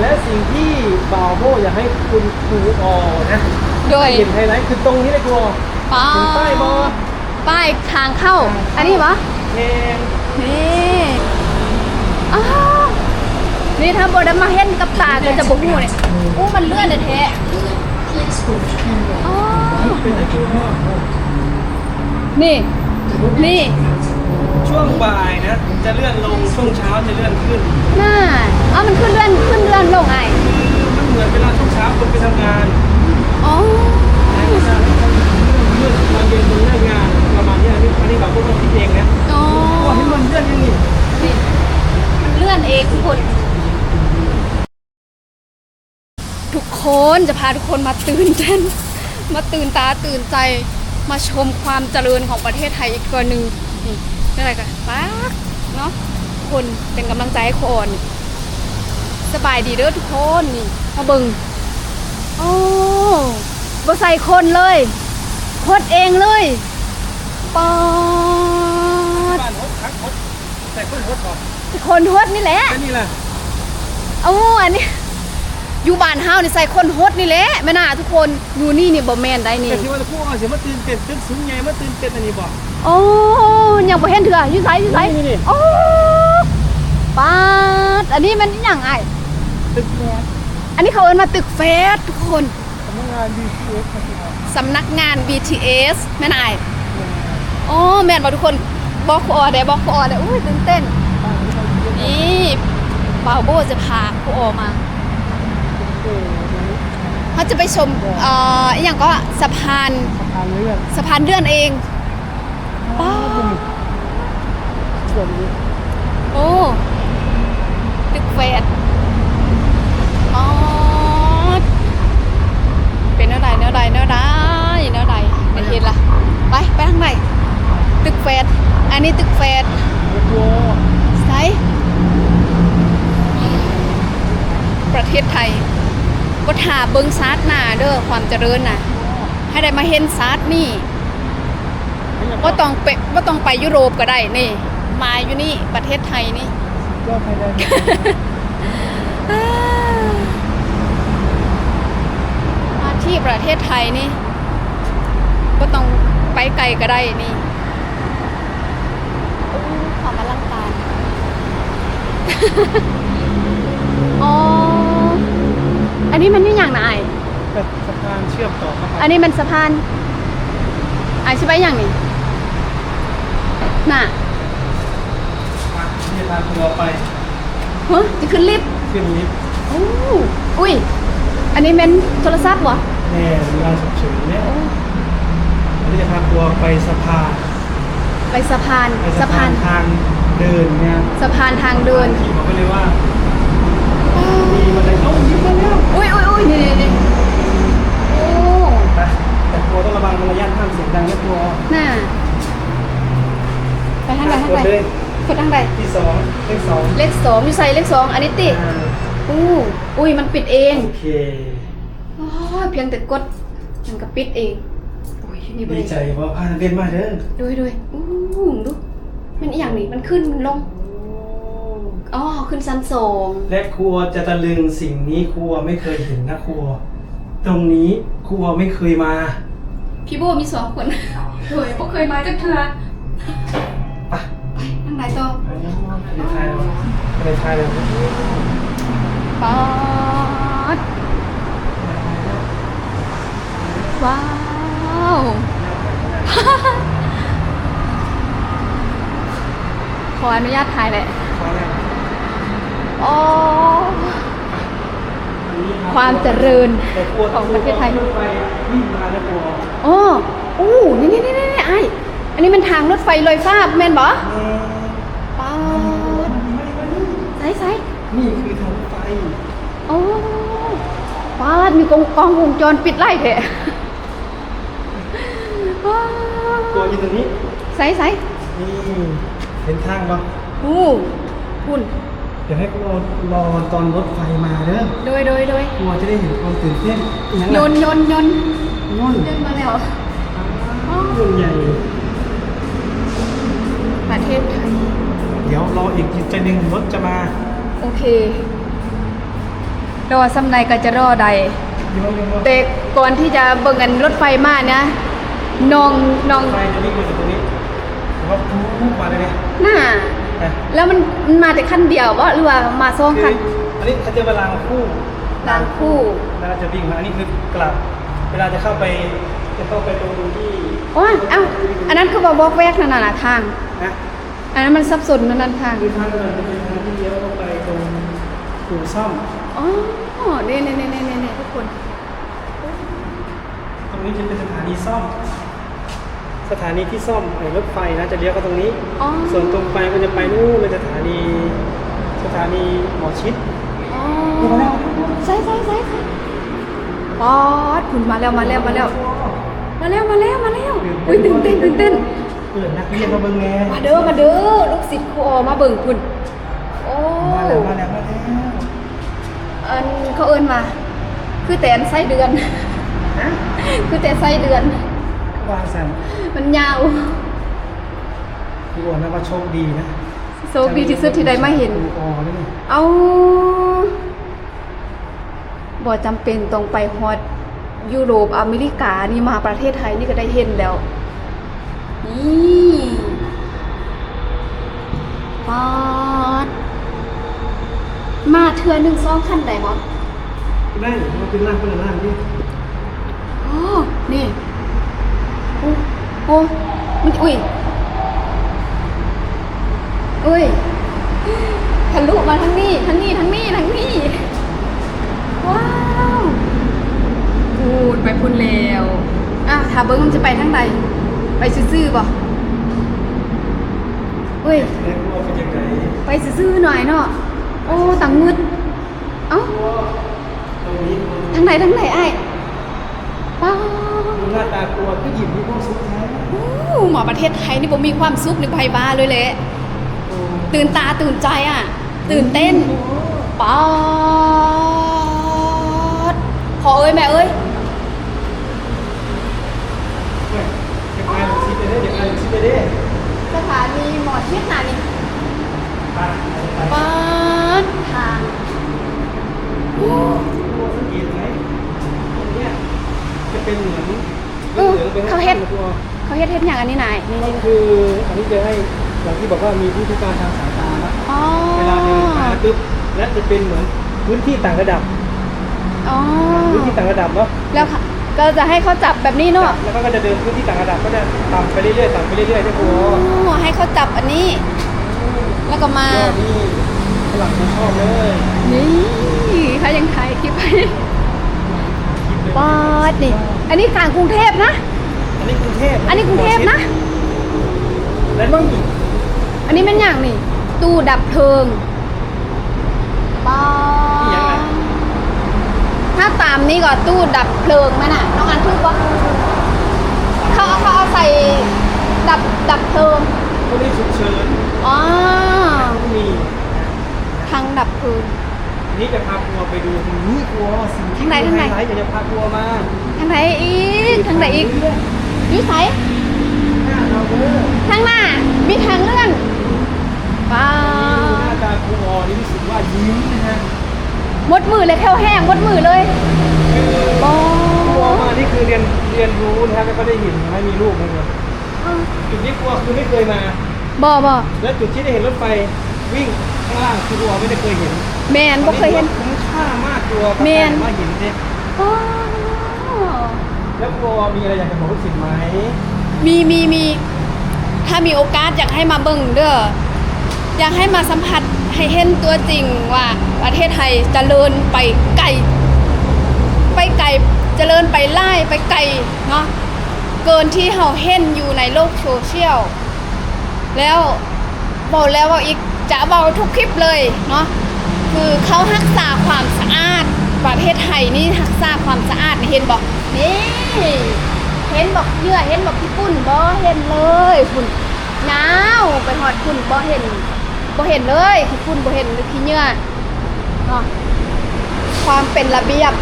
และสิ่งที่บ่าวโบอยากให้คุณครูออนะโดยเห็นไฮไลท์คือตรงนี้เลยครูออป้าเห็นป้ายบอป้ายทางเข้า อันนี้วะแพงนี่อ้าวนี่ถ้าบได้มาเห็นกับตาก็จะบ่ฮู้เนี่ยอู้มันเลื่อนเลยแท้อ๋อเป็นอะไรครูออนี่ นี่ ช่วงบ่ายนะ จะเลื่อนลงช่วงเช้าจะเลื่อนขึ้นน่าอ๋อมันขึ้นเลื่อนขึ้นเลื่อนลงไงมันเหมือนเวลาช่วงเช้าคนไปทำงาน อ๋อ นะเวลาเลื่อนตอนเย็นคนเลิกงานประมาณนี้อันนี้อันนี้บ่าวโบต้องคิดเองนะ อ๋อ โอ้เห็นมันเลื่อนยังนี่ นี่มันเลื่อนเองทุกคน ทุก คนจะพาทุกคนมาตื่นเต้นมาตื่นตาตื่นใจมาชมความเจริญของประเทศไทยอีกตัวหนึ่งนี่นี่อะไรกันปักเนาะทุกคนเป็นกำลังใจให้คนนี่สบายดีเด้อทุกคนนี่มาเบิงโอ้บ่ใส่คนเลยโคตรเองเลยปอดบ้านฮดคักฮดแต่คนฮดก่อนคนโฮดนี่แหละอันนี้แหละโอ้อันนี้ อยู่บ้านเฮานี่ใส่คนโฮดนี่แหละแม่น่าทุกคนอยู่นี่นี่บ่แม่นได้นี่แต่ที่ว่าจะพูดว่าเสียมาตื่นเต้นตื่นสูงใหญ่มาตื่นเต้นอันนี้บอกโอ้ยังบ่เห็นเถื่ออยู่ไสอยู่ไสนี่นี่โอ้ปาดอันนี้มันอหยังไอ้ตึกแม่อันนี้เขาเอิ้นมาตึกเฟสทุกคนสำนักงาน BTS ครับพี่ครับสำนักงาน BTS แม่นายโอ้แม่นบ่ทุกคนบอกครูออได้บอกครูออได้อุ้ยตื่นเต้นนี่บ่าวโบจะพาครูออมาโอ้โห เขาจะไปชมเอ่ออหย่างก็สะพานทางเลื่อนสะพานเลื่อนเองป้าส่วนนี้โอ้ตึกเฟสอ๋อเป็นเนื้อใดเนื้อใดเนื้อใดเนื้อใดไม่เห็นละไปไปทางไหนตึกเฟสอันนี้ตึกเฟสโอ้โหไซประเทศไทย ก็ถาเบิงซาดหน้าเด้อความเจริญน่ะ ให้ได้มาเห็นซาดนี่ว่าต้องไปว่าต้องไปยุโรปก็ได้นี่ มาอยู่นี่ประเทศไทยนี่ก็ภายในมาที่ประเทศไทยนี่ ก็ต้องไปไกลก็ได้นี่โอ้ความอลังการอ๋อ อันนี้มันนี่อย่างนะไอายแบบสะพานเชื่อมต่อเข้าไปอันนี้มันสะพานไอายใช่ไหมอย่างนี้น่ะที่ทางตัวไปเฮ้ยจะขึ้นลิฟต์ขึ้นลิฟต์โอ้อุ้ยอันนี้เป็นโทรศัพท์วะแน่เวลาฉุกเฉินเนี่ยอันนี้จะพาตัวไปสะพานไปสะพานไปสะพานทางเดินเนี่ยสะพานทางเดินขี่บอกไปเลยว่ามีบันไดเอ้ายิ้มมาแล้วอุ้ยอุ้ยอุ้ยนี่นี่นี่โอ้ไปแต่กลัวต้องระวังมารยาทห้ามเสียงดังนะกลัวน่าไปทางใดทางกใดดเลยกดทางใดที่สองเลขสองเลขสองอยู่ใส่เลขสองอันนี้ติดอ่าอู้อุ้ยมันปิดเองโอเคโอ้ยเพียงแต่กดมันก็ปิดเองโอ้ยนี่บดีริใจว่าพานักเรียนมาเด้อด้วยด้วยอู้ดูมันอหย่างนี้มันขึ้นลง อ๋อขึ้นชั้นสองและครัวจะตะลึงสิ่งนี้ครัวไม่เคยเห็นนะครัว ตรงนี้ครัวไม่เคยมา พี่โบมีสองคนโดยพวกเคยมาจักเทือไปทางไหนต่อไปในไทยเราในไทยเราป๊าดว้าวขออนุญาตถ่ายแหละอ๋อ ความเจริญของประเทศไทยรถไฟวิ่งมาแล้วครัวโอ้อู้นี่นี่นี่นี่ไออันนี้มันทางรถไฟลอยฟ้าแม่นบอป๊าดใส่ใส่นี่คือทางรถไฟโอ้ป๊าดมีกองกองวงจรปิดไล่เถอะว้าวตัวอยู่ตรงนี้ใส่ใส่นี่เห็นทางปะอู้คุณ เดี๋ยวให้พวกเรารอตอนรถไฟมาเด้อโดยโดยโดยกลัวจะได้เห็นความตื่นเต้นอีกอย่างยละนต์ยนต์ยนต์นุ่นเดินมาแล้ว นุ่นใหญ่ ประเทศไทย เดี๋ยวรออีกจิตใจหนึ่งรถจะมา โอเค รอสำใดก็จะรอใดเดี๋ยวเดี๋ยวแต่ก่อนที่จะเบิ่งกันรถไฟมาเนี่ยน้องน้องไฟจะวิ่งมาจากตรงนี้ผมว่าปุ๊บมาเลยเนี่ยน่านะ แล้วมันมันมาแต่คันเดียวบ่หรือว่ามาสองคืคัอนอันนี้เขาจะเวลางคู่รางคู่เวลาจะวิ่งมาอันนี้คือกลับ เวลาจะเข้าไปจะเข้าไปตรงที่โอ้ยเอ้าอันนั้นคือบ่บอกแวกนั่นน่ะนะทาง นะอันนั้นมันสับสนนั่นนั่นทางคือทางเดินจะเป็นทางที่เลี้ยวเข้าไปตรงอู่ซ่อม อ๋อนี่นี่นี่นี่นี่ทุกคน ตรงนี้จะเป็นสถานีซ่อม สถานีที่ซ่อมไอ้รถไฟนะจะเลี้ยวเข้าตรงนี้ อ๋อส่วนตรงไปมันจะไปนู่นเป็นสถานีสถานีหมอชิดอ๋อใส่ใส่ใส่ใส่ป๊อดคุณมาแล้วมาแล้วมาแล้ว มาแล้วมาแล้วมาแล้วอุ้ยตื่นเต้นตื่นเต้น เปิดนักเรียนมาเบิ่งแงมาเด้อมาเด้อลูกศิษย์ครูออมาเบิ่งคุณโอ้มาแล้วมาแล้วมาแล้วอันเขาเอิ้นมา คือแต่อันไส้เดือนฮะคือแต่ไส้เดือน วางสันมันยาวคือบอกนะว่าโชคดีนะโชคดีที่สุดที่ได้มาเห็นอูออนี่เอาบ่จำเป็นต้องไปฮอดยุโรปอเมริกานี่มาประเทศไทยนี่ก็ได้เห็นแล้วนี่ปาดมาเทือหนึ่งสองคันได้บ่ได้มันเป็นร่างเป็นร่างนี่อ๋อนี่โอ้ โอ้มันอุ้ยอุ้ยทะลุมาทั้งนี้ทั้งนี้ทั้งนี้ทั้งนี้ ว้าวพูดไปพูดแล้วอะถาเบิ้งมันจะไปทางใด ไปซื่อๆบ่เฮ้ยแม่กลัวเป็นยังไงไปซื่อๆหน่อยเนาะ โอ้ตังงึดเอ้า ตรงนี้ทางไหนทางไหนไอ้ายป้า ดูหน้าตากลัวก็หยิบมีความสุขแท้อ หมอประเทศไทยนี่ผมมีความสุขในไพบ้าเลยแหละโอ้ตื่นตาตื่นใจอะ ตื่นเต้นป๊อดพอเอ้ยแม่เอ้ยเฮ้ยเดี๋ยวอ่านซิไปได้เดี๋ยวอ่านซิไปได้สถานีหมอชิดน่ะนี่ไปไปป๊อดทางโอ้กลัวสังเกตไหมตรงเนี้ยจะเป็นเหมือนเออหลืองๆเป็นเขาเฮ็ดกลัว เขาเฮ็ดเฮ็ดอย่างอันนี้นายนี่ก็นี่คืออันนี้จะให้อย่างที่บอกว่ามีผู้พิการทางสายตานะอ๋อเวลาเดินทางปุ๊บและจะเป็นเหมือนพื้นที่ต่างระดับอ๋อพื้นที่ต่างระดับเนาะแล้วค่ะก็จะให้เขาจับแบบนี้เนาะแล้วก็จะเดินพื้นที่ต่างระดับก็จะต่ำไปเรื่อยๆต่ำไปเรื่อยๆที่ครูอ๋อให้เขาจับอันนี้ แล้วก็มาก็นี่ฝรั่งเขาชอบเลยนี่เขายังถ่ายคลิปไว้คิดเลยปอดนี่อันนี้กลางกรุงเทพนะ อันนี้กรุงเทพอันนี้กรุงเทพนะ และนี่อันนี้เป็นอย่างนี่ ตู้ดับเพลิงปอนี่ยังไงดถ้าตามนี้ก็ตู้ดับเพลิงไหมน่ะ น้องอันทุกปะเขาเอาเขาเอาใส่ดับดับเพลิงพวกนี้ฉุกเฉินอ๋อมีทางดับเพลิงอันนี้จะพาครัวไปดูตรงนี้ครัวสิ่งที่ทางไหนทางไหนไฮลท์อยากจะพาครัวมาทางไหนอีกทางไหนอีก อยุ่ไสหน้าเราเด้อทางหน้า มีทางเลื่อนป้าหน้าตาครูออนี่รู้สึกว่ายิ้มนะฮะมดมือเลยแถวแห้งมดมือเลยเออโอ้ครัวมานี่คือเรียนเรียนรู้นะครับไม่ค่อยได้เห็นไม่มีลูกเลยจุดนี้ครัวคือไม่เคยมาบ่บ่และจุดที่ได้เห็นรถไฟวิ่งข้างล่างคือครัวไม่ได้เคยเห็น แมนบ่เคยเห็นคุ้มค่ามากครัวแมนมาเห็นเนี่ยอ๋อ แล้วครัวมีอะไรอยากจะบอกลูกศิษย์ไหมมีมีมี ถ้ามีโอกาสอยากให้มาเบิ่งเด้ออยากให้มาสัมผัสให้เห็นตัวจริงว่าประเทศไทยเจริญไปไกลไปไกลเจริญไปไล่ไปไกลเนาะเกินที่เฮาเห็นอยู่ในโลกโซเชียลแล้วบอกแล้วว่าอีกจะบอกทุกคลิปเลยเนาะคือเขารักษาความสะอาดประเทศไทยนี่รักษาความสะอาดเห็นบอก นี่ เห็นบอกเหยื่อเห็นบอกพี่ปุ่นบ่เห็นเลยฝุ่นหนาวไปหอดฝุ่นบ่เห็นบ่เห็นเลยพี่ปุ่นบ่เห็นหรือพี่เหยื่อเนาะความเป็นระเบียบ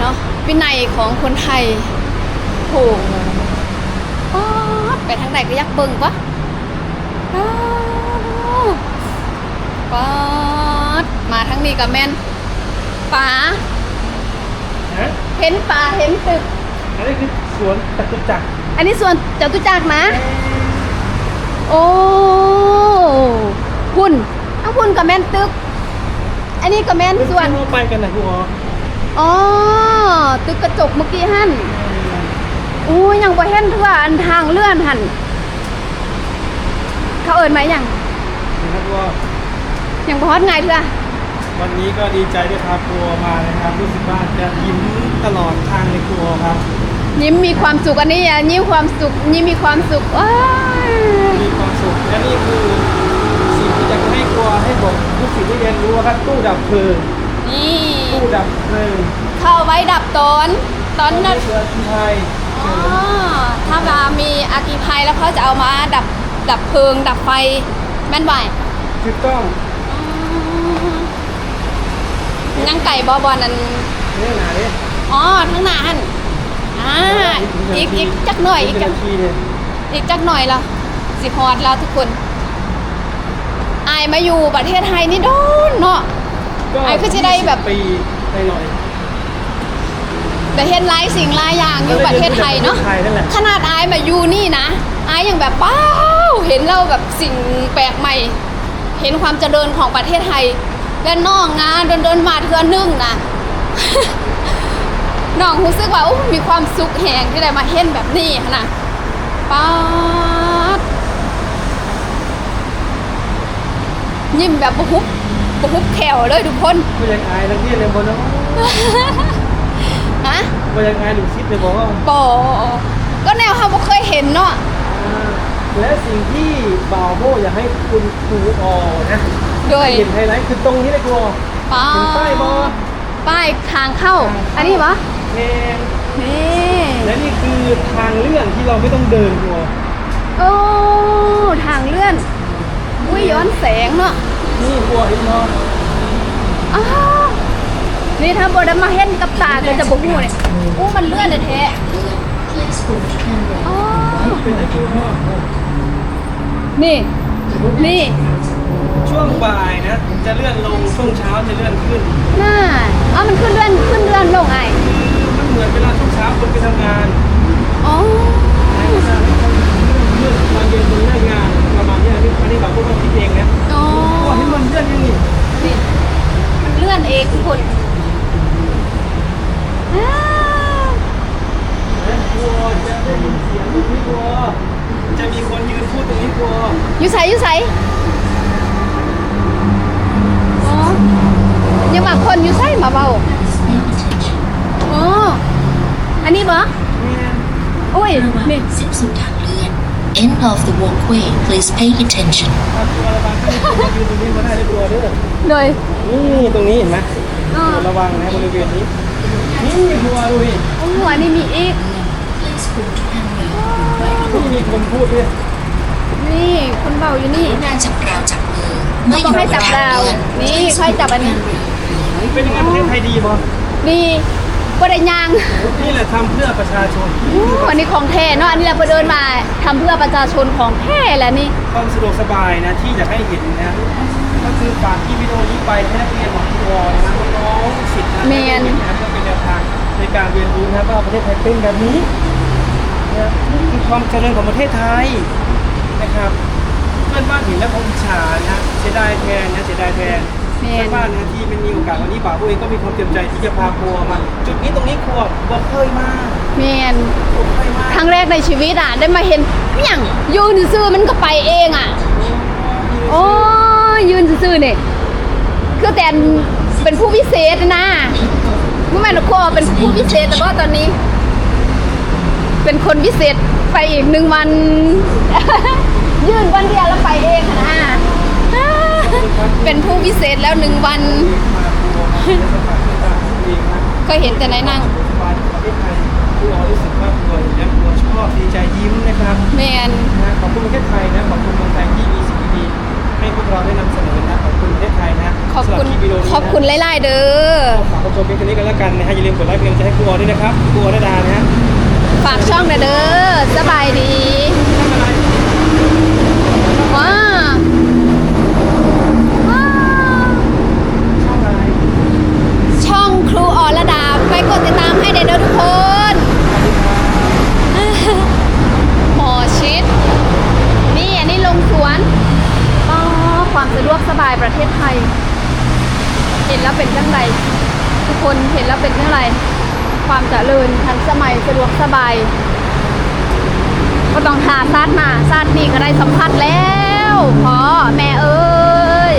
เนาะวินัยของคนไทยโหป๊าดไปทางไหนก็ยักเบิ่งปะป๊าดมาทางนี้ก็แม่นป่า ฮะเห็นป่าเห็นตึก อันนี้คือสวนจตุจักรอันนี้ส่วนจตุจักรนะ โอ้หุ่นทั้งหุ่นกับแม่นตึก อันนี้กับแม่นส่วนที่เราไปกันนะครูอ๋ออ๋อตึกกระจกเมื่อกี้หั่นอู้ยังบ่เห็นทั่วอันทางเลื่อนหั่นเขาเอิ้นไหมยังนะครับครูอ๋อยังบ่ฮอดไงเถอะ วันนี้ก็ดีใจได้พาครูอ๋อมานะครับรู้สึกว่าจะยิ้มตลอดทางเลยครูอ๋อครับ ยิ้มมีความสุขอันนี้อะยิ้มความสุขยิ้มมีความสุขว้ายมีความสุขและนี่คือสิ่งที่จะให้ครูอ๋อให้บอกทุกสิ่งที่เรียนรู้ครับตู้ดับเพลิงนี่ตู้ดับเพลิงเข้าไว้ดับตอนตอนนั้นเสือชุนไทยอ๋อถ้าว่ามีอากีภัยแล้วเขาจะเอามาดับดับเพลิงดับไฟแม่นบ่ายถูกต้อง ยังไก่บอบอนั่นเนี่ยหนาเนี่ยอ๋อทั้งหน้าหันอ่าอีกอีกจักหน่อยอีกจักทีเนี่ยอีกจักหน่อยแล้วสิฮอดแล้วทุกคนอายมาอยู่ประเทศไทยนี่โดนเนาะไอ้ก็จะได้แบบปีหน่อยแต่เห็นหลายสิ่งหลายอย่างอยู่ประเทศไทยเนาะไทยนั่นแหละขนาดอายมาอยู่นี่นะอายยังแบบว้าวเห็นเราแบบสิ่งแปลกใหม่ เห็นความเจริญของประเทศไทย และน้องนะโดนโดนๆมาเทือนึงนะน้องรู้สึกว่าอู้มีความสุขแหงที่ได้มาเห็นแบบนี้หั้นนะป๊าดยิ้มแบบบุบบุบแขวเลยทุกคนก็ยังอายนักเรียนเลยบนน้องนะก็ยังอายหนุ่มซิดเลยบอกว่าปอก็แนวเขาบ่เคยเห็นเนาะอ่าและสิ่งที่บ่าวโมอยากให้คุณครูออนะ โดยเห็นไฮไลท์คือตรงนี้เลยครูออป้าเห็นป้ายบอป้ายทางเข้า อันนี้วะแพงนี่และนี่คือทางเลื่อนที่เราไม่ต้องเดินครูออโอ้ทางเลื่อนอุ้ยย้อนแสงเนาะนี่ครูออเห็นเนาะอ้าวนี่ถ้าบได้มาเห็นกับตาก็จะบ่ฮู้เนี่ยอู้มันเลื่อนเลยแท้อ๋อเป็นไงครูออนี่ นี่ ช่วงบ่ายนะ จะเลื่อนลงช่วงเช้าจะเลื่อนขึ้น น่าอ๋อมันขึ้นเลื่อนขึ้นเลื่อนลงไงมันเหมือนเวลาช่วงเช้าคนไปทำงานอ๋อเลื่อนตอนเย็นตรงหน้างานประมาณนี้อันนี้อันนี้แบบพวกเราคิดเองนะอ๋อก็เห็นมันเลื่อนยังนี่นี่มันเลื่อนเองทุกคนอ้าวและกลัวจะได้ยินเสียงตรงนี้กลัวจะมีคนยืนพูดตรงนี้กลัว อยู่ใส่อยู่ใส่อ๋อ ยังมาคนอยู่ใส่มาเบาอ๋ออันนี้บ่เนี่ยโอ้ยระวังนี่ สิ้นสุดทางเลื่อน End of the walkway please pay attention ถ้ากลัวระวังถ้ายืนตรงนี้มาได้ได้กลัวเด้อเลยนี่ตรงนี้เห็นไหมอ๋อระวังนะบริเวณนี้ นี่กลัวดูดิโอ้โหอันนี้มีอีก Please hold handrail นี่มีคนพูดด้วยนี่คนเบาอยู่นี่งานจับราวจับมือต้องให้จับเราวนี่ค่อยจับอันนี้ เป็นยังไงประเทศไทยดีป่ะนี่บ่ได้ยางนี่แหละทำเพื่อประชาชนอู้อันนี้ของแท้เนาะอันนี้เราไปเดินมาทำเพื่อประชาชนของแท้แหล้วนี่ความสะดวกสบายนะที่อยากให้เห็นนะก็คือฝากที่วิดีโอนี้ไปให้นักเรียนของตัวนะน้องๆสิทธิ์นะแมนนะครับเพื่อเป็นแนวทางในการเรียนรู้นะครับว่าประเทศไทยเป็นแบบนี้นะนี่คือความเจริญของประเทศไทยนะครับเพื่อนบ้านเห็นแล้วเขาอิจฉานะเสียดายแทนนะเสียดายแทน แมเพื่อนนบ้านนะที่ไม่มีโอกาสวันนี้บ่าวพวกเองก็มีความเต็มใจที่จะพาครัวมาจุดนี้ตรงนี้ครัวบอกเคยมาแมนบอกเคยมาครั้งแรกในชีวิตอะได้มาเห็นอหย่างยืนซื่อๆมันก็ไปเองอะโอ้ยยืนซื่อๆนี่คือแต่เป็นผู้พิเศษนะเมื่อแม่นคอเป็นผู้พิเศษแต่ว่าตอนนี้ เป็นคนพิเศษไปอีกหนึ่งวัน ยืนวันเดียวแล้วไปเองค่ะนะ เป็นผู้พิเศษแล้วหนึ่งวัน ก็เห็นแต่ในหนั่งประเทศไทยผู้อรู้สึกว่าตัวและตัวชอบดีใจยิ้มนะครับแมนนะขอบคุณประเทศไทยนะขอบคุณเมืองไทยที่มีสิ่งดีๆให้พวกเราได้นำเสนอนะขอบคุณประเทศไทยนะขอบคุณสำหรัลิปวิดีโรนขอบคุณไล่ๆเด้อฝากผู้ชมเพียงเท่านี้กันแล้วกันนะฮะอย่าลืมกดไลค์เป็นกำลังใจให้ครูออด้วยนะครับครูออระดานะฮะฝากช่องน่อยเด้อสบายดี ทำอะไร ว้าว้า ช่องอะไร ช่อง นแล้วเป็นจังไรทุกคนเห็นแล้วเป็นจังไรความเจริญทันสมัยสะดวกสบาย ก็ต้องหาซาดมาซาดนี่ก็ได้สัมผัสแล้วพอแม่เอ้ย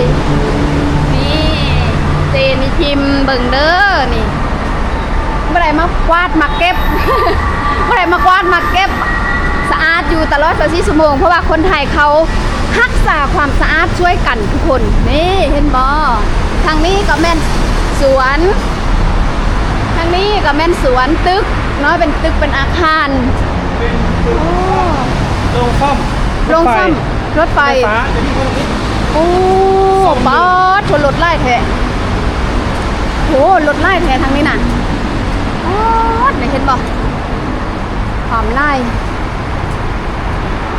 นี่เจนี่พิมเบิ่งเด้อนี่เมื่อไรมากวาดมาเก็บเมื่อไรมากวาดมาเก็บสะอาดอยู่ตลอด24ชั่วโมงเพราะว่าคนไทยเขารักษาความสะอาดช่วยกันทุกคนนี่เห็นบอทางนี้ก็แม่นสวนทางนี้ก็แม่นสวนตึกเนาะเป็นตึกเป็นอาคาร โอ้โรงซ่อมโรงซ่อมรถไฟ ไฟฟ้าจะมีคนคิด โอ้ซ่อมอยู่บอสชนรถไล่แท้โหรถไล่แท้ทางนี้น่ะโอ้ไหนเห็นบอกความไล่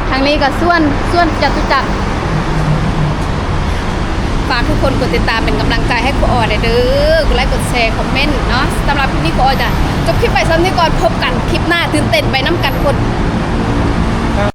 ทางนี้ก็ส่วนส่วนจตุจักร ฝากทุกคนกดติดตามเป็นกำลังใจให้ครูออดเด้อกดไลค์กดแชร์คอมเมนต์เนาะสำหรับคลิปนี้ครูออดจะจบคลิปไปซ้ำนี้ก่อนพบกันคลิปหน้าตื่นเต้นไปน้ำกันคน